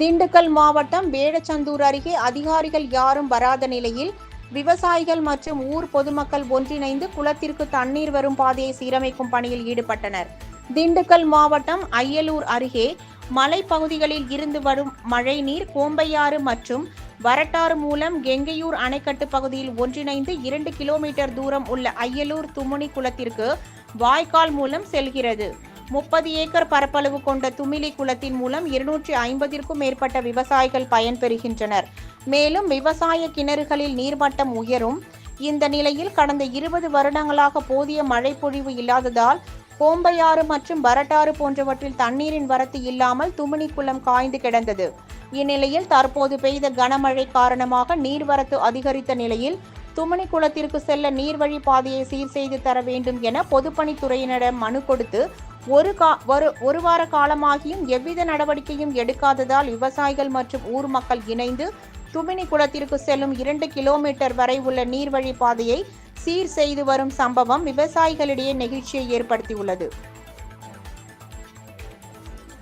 திண்டுக்கல் மாவட்டம் வேடச்சந்தூர் அருகே அதிகாரிகள் யாரும் வராத நிலையில் விவசாயிகள் மற்றும் ஊர் பொதுமக்கள் ஒன்றிணைந்து குளத்திற்கு தண்ணீர் வரும் பாதையை சீரமைக்கும் பணியில் ஈடுபட்டனர். திண்டுக்கல் மாவட்டம் அய்யலூர் அருகே மலைப்பகுதிகளில் இருந்து வரும் மழைநீர் கோம்பையாறு மற்றும் வரட்டாறு மூலம் கெங்கையூர் அணைக்கட்டு பகுதியில் ஒன்றிணைந்து இரண்டு கிலோமீட்டர் தூரம் உள்ள அய்யலூர் துமுனி குளத்திற்கு வாய்க்கால் மூலம் செல்கிறது. முப்பது ஏக்கர் பரப்பளவு கொண்ட துமிலி குளத்தின் மூலம் இருநூற்றி ஐம்பதிற்கும் மேற்பட்ட விவசாயிகள் பயன்பெறுகின்றனர். மேலும் விவசாய கிணறுகளில் நீர்மட்டம் உயரும். இந்த நிலையில் கடந்த இருபது வருடங்களாக போதிய மழை பொழிவு இல்லாததால் கோம்பையாறு மற்றும் வரட்டாறு போன்றவற்றில் தண்ணீரின் வரத்து இல்லாமல் துமினி குளம் காய்ந்து கிடந்தது. இந்நிலையில் தற்போது பெய்த கனமழை காரணமாக நீர்வரத்து அதிகரித்த நிலையில் துமணி குளத்திற்கு செல்ல நீர்வழி பாதையை சீர் செய்து தர வேண்டும் என பொதுப்பணித்துறையினரிடம் மனு கொடுத்து ஒரு கா ஒரு ஒரு வார காலமாகியும் எவ்வித நடவடிக்கையும் எடுக்காததால் விவசாயிகள் மற்றும் ஊர் மக்கள் இணைந்து துமினி குளத்திற்கு செல்லும் இரண்டு கிலோமீட்டர் வரை உள்ள நீர்வழி பாதையை சீர் செய்து வரும் சம்பவம் விவசாயிகளிடையே நெகிழ்ச்சியை ஏற்படுத்தியுள்ளது.